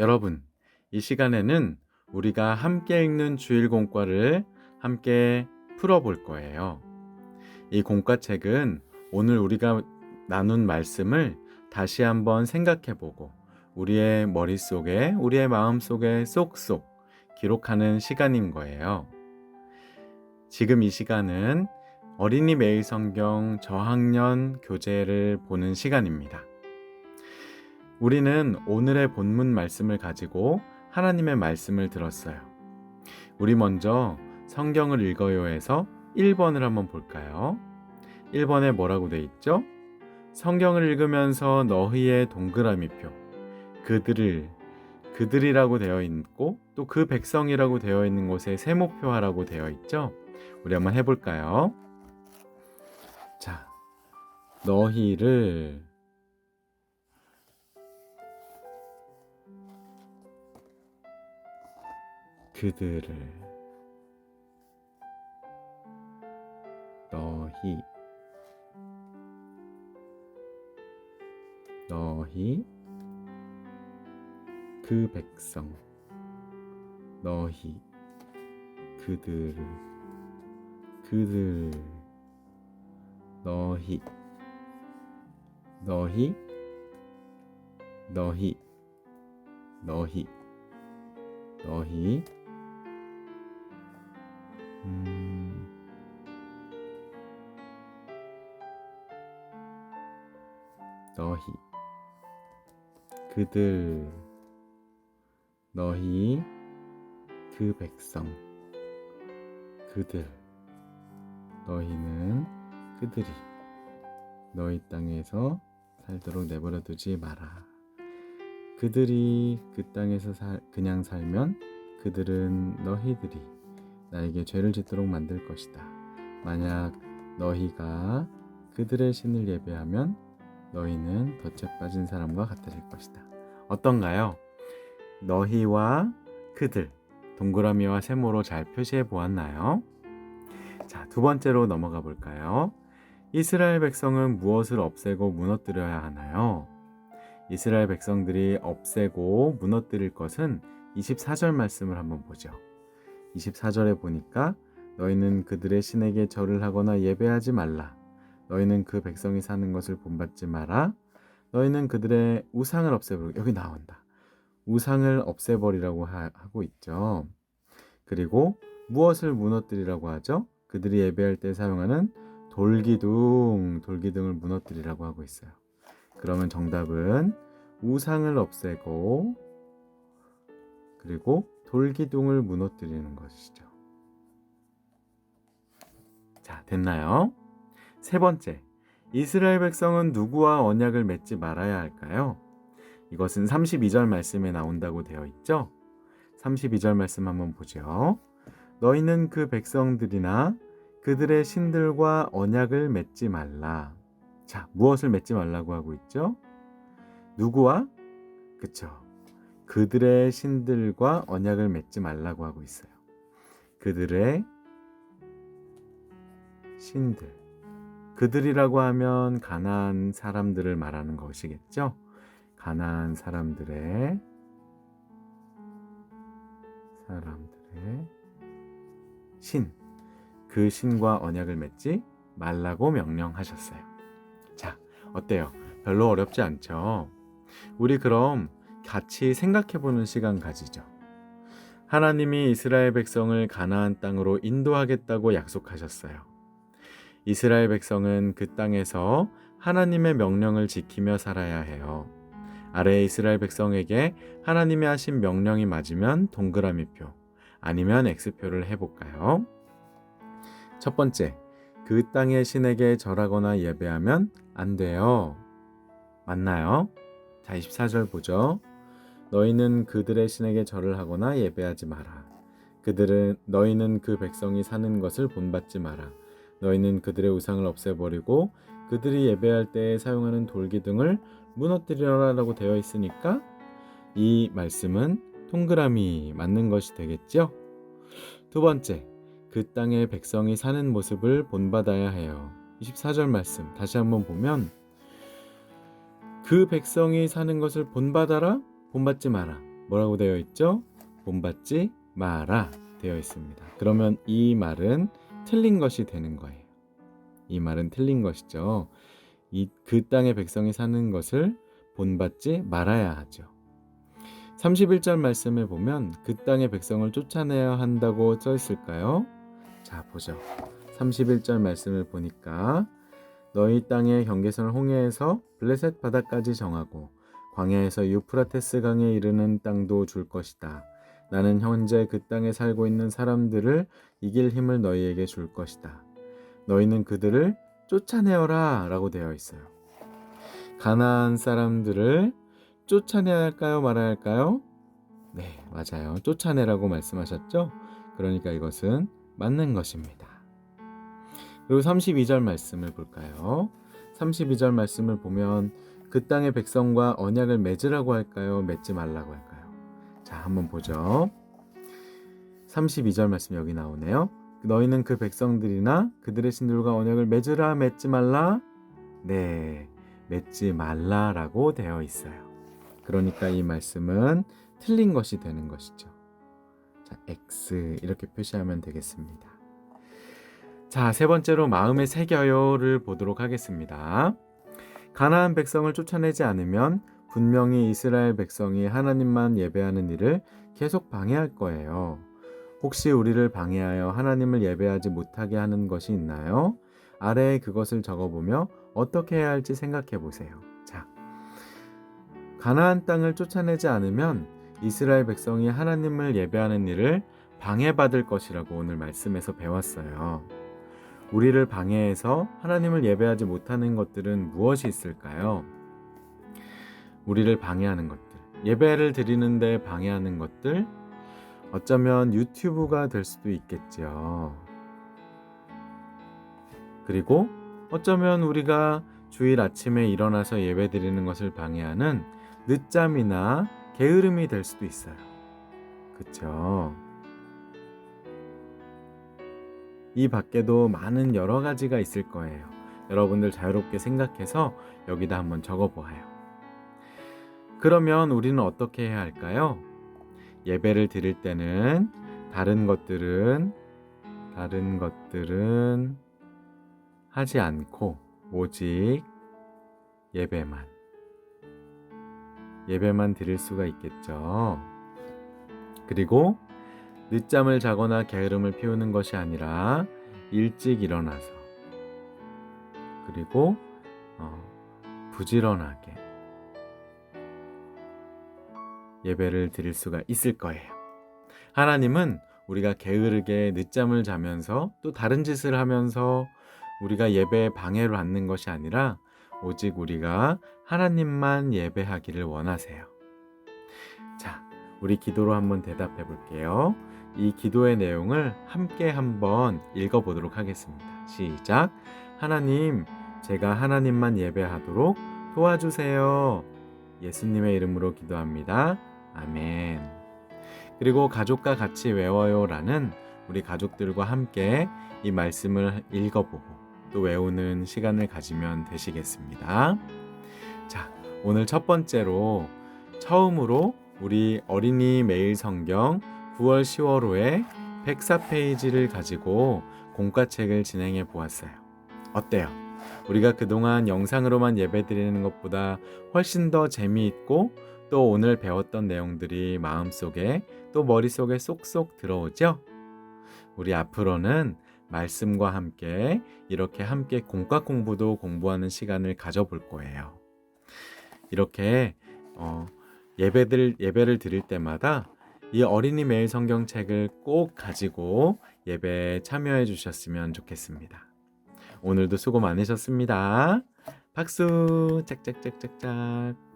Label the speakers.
Speaker 1: 여러분, 이 시간에는 우리가 함께 읽는 주일 공과를 함께 풀어볼 거예요. 이 공과책은 오늘 우리가 나눈 말씀을 다시 한번 생각해 보고 우리의 머릿속에, 우리의 마음속에 쏙쏙 기록하는 시간인 거예요. 지금 이 시간은 어린이 매일 성경 저학년 교재를 보는 시간입니다. 우리는 오늘의 본문 말씀을 가지고 하나님의 말씀을 들었어요. 우리 먼저 성경을 읽어요에서 1번을 한번 볼까요? 1번에 뭐라고 돼 있죠? 성경을 읽으면서 너희의 동그라미표, 그들을, 그들이라고 되어 있고 또 그 백성이라고 되어 있는 곳에 세모표하라고 되어 있죠? 우리 한번 해볼까요? 자, 너희를 그들을 너희 너희 그 백성 너희 그들을 그들 너희 너희 너희 너희 너희 음, 너희. 그들. 너희. 그 백성. 그들. 너희는 그들이 너희 땅에서 살도록 내버려 두지 마라. 그들이 그 땅에서 살, 그냥 살면 그들은 너희들이 나에게 죄를 짓도록 만들 것이다. 만약 너희가 그들의 신을 예배하면 너희는 덫에 빠진 사람과 같아질 것이다. 어떤가요? 너희와 그들 동그라미와 세모로 잘 표시해 보았나요? 자, 두 번째로 넘어가 볼까요? 이스라엘 백성은 무엇을 없애고 무너뜨려야 하나요? 이스라엘 백성들이 없애고 무너뜨릴 것은 24절 말씀을 한번 보죠. 24절에 보니까 너희는 그들의 신에게 절을 하거나 예배하지 말라. 너희는 그 백성이 사는 것을 본받지 마라. 너희는 그들의 우상을 없애버리고 여기 나온다. 우상을 없애버리라고 하, 고 있죠. 그리고 무엇을 무너뜨리라고 하죠? 그들이 예배할 때 사용하는 돌기둥, 돌기둥을 무너뜨리라고 하고 있어요. 그러면 정답은 우상을 없애고 그리고 돌기둥을 무너뜨리는 것이죠. 자, 됐나요? 세 번째, 이스라엘 백성은 누구와 언약을 맺지 말아야 할까요? 이것은 32절 말씀에 나온다고 되어 있죠? 32절 말씀 한번 보죠. 너희는 그 백성들이나 그들의 신들과 언약을 맺지 말라. 자, 무엇을 맺지 말라고 하고 있죠? 누구와? 그쵸. 그들의 신들과 언약을 맺지 말라고 하고 있어요. 그들의 신들. 그들이라고 하면 가나안 사람들을 말하는 것이겠죠? 가나안 사람들의 사람들의 신. 그 신과 언약을 맺지 말라고 명령하셨어요. 자, 어때요? 별로 어렵지 않죠? 우리 그럼 같이 생각해 보는 시간 가지죠. 하나님이 이스라엘 백성을 가나안 땅으로 인도하겠다고 약속하셨어요. 이스라엘 백성은 그 땅에서 하나님의 명령을 지키며 살아야 해요. 아래 이스라엘 백성에게 하나님이 하신 명령이 맞으면 동그라미표, 아니면 X표를 해볼까요? 첫 번째, 그 땅의 신에게 절하거나 예배하면 안 돼요. 맞나요? 자, 24절 보죠. 너희는 그들의 신에게 절을 하거나 예배하지 마라. 그들은 너희는 그 백성이 사는 것을 본받지 마라. 너희는 그들의 우상을 없애버리고 그들이 예배할 때 사용하는 돌기 등을 무너뜨리라라고 되어 있으니까 이 말씀은 동그라미 맞는 것이 되겠죠? 두 번째, 그 땅의 백성이 사는 모습을 본받아야 해요. 24절 말씀 다시 한번 보면 그 백성이 사는 것을 본받아라, 본받지 마라. 뭐라고 되어 있죠? 본받지 마라 되어 있습니다. 그러면 이 말은 틀린 것이 되는 거예요. 이 말은 틀린 것이죠. 이 그 땅의 백성이 사는 것을 본받지 말아야 하죠. 31절 말씀에 보면 그 땅의 백성을 쫓아내야 한다고 써 있을까요? 자, 보죠. 31절 말씀을 보니까 너희 땅의 경계선을 홍해에서 블레셋 바다까지 정하고 광야에서 유프라테스 강에 이르는 땅도 줄 것이다. 나는 현재 그 땅에 살고 있는 사람들을 이길 힘을 너희에게 줄 것이다. 너희는 그들을 쫓아내어라 라고 되어 있어요. 가나안 사람들을 쫓아내야 할까요? 말아야 할까요? 네, 맞아요. 쫓아내라고 말씀하셨죠? 그러니까 이것은 맞는 것입니다. 그리고 32절 말씀을 볼까요? 32절 말씀을 보면 그 땅의 백성과 언약을 맺으라고 할까요? 맺지 말라고 할까요? 자, 한번 보죠. 32절 말씀 여기 나오네요. 너희는 그 백성들이나 그들의 신들과 언약을 맺으라 맺지 말라? 네. 맺지 말라라고 되어 있어요. 그러니까 이 말씀은 틀린 것이 되는 것이죠. 자, X 이렇게 표시하면 되겠습니다. 자, 세 번째로 마음에 새겨요를 보도록 하겠습니다. 가나안 백성을 쫓아내지 않으면 분명히 이스라엘 백성이 하나님만 예배하는 일을 계속 방해할 거예요. 혹시 우리를 방해하여 하나님을 예배하지 못하게 하는 것이 있나요? 아래에 그것을 적어보며 어떻게 해야 할지 생각해 보세요. 자, 가나안 땅을 쫓아내지 않으면 이스라엘 백성이 하나님을 예배하는 일을 방해받을 것이라고 오늘 말씀에서 배웠어요. 우리를 방해해서 하나님을 예배하지 못하는 것들은 무엇이 있을까요? 우리를 방해하는 것들, 예배를 드리는데 방해하는 것들, 어쩌면 유튜브가 될 수도 있겠죠. 그리고 어쩌면 우리가 주일 아침에 일어나서 예배 드리는 것을 방해하는 늦잠이나 게으름이 될 수도 있어요. 그쵸? 이 밖에도 많은 여러 가지가 있을 거예요. 여러분들 자유롭게 생각해서 여기다 한번 적어 보아요. 그러면 우리는 어떻게 해야 할까요? 예배를 드릴 때는 다른 것들은 다른 것들은 하지 않고 오직 예배만 예배만 드릴 수가 있겠죠. 그리고 늦잠을 자거나 게으름을 피우는 것이 아니라 일찍 일어나서 그리고 어, 부지런하게 예배를 드릴 수가 있을 거예요. 하나님은 우리가 게으르게 늦잠을 자면서 또 다른 짓을 하면서 우리가 예배에 방해를 받는 것이 아니라 오직 우리가 하나님만 예배하기를 원하세요. 자, 우리 기도로 한번 대답해 볼게요. 이 기도의 내용을 함께 한번 읽어 보도록 하겠습니다. 시작. 하나님, 제가 하나님만 예배하도록 도와주세요. 예수님의 이름으로 기도합니다. 아멘. 그리고 가족과 같이 외워요 라는 우리 가족들과 함께 이 말씀을 읽어보고 또 외우는 시간을 가지면 되시겠습니다. 자, 오늘 첫 번째로 처음으로 우리 어린이 매일 성경 9월 10월호에 104페이지를 가지고 공과책을 진행해 보았어요. 어때요? 우리가 그동안 영상으로만 예배 드리는 것보다 훨씬 더 재미있고 또 오늘 배웠던 내용들이 마음속에 또 머릿속에 쏙쏙 들어오죠? 우리 앞으로는 말씀과 함께 이렇게 함께 공과 공부도 공부하는 시간을 가져볼 거예요. 이렇게 어, 예배들 예배를 드릴 때마다 이 어린이 매일 성경책을 꼭 가지고 예배에 참여해 주셨으면 좋겠습니다. 오늘도 수고 많으셨습니다. 박수 짝짝짝짝짝.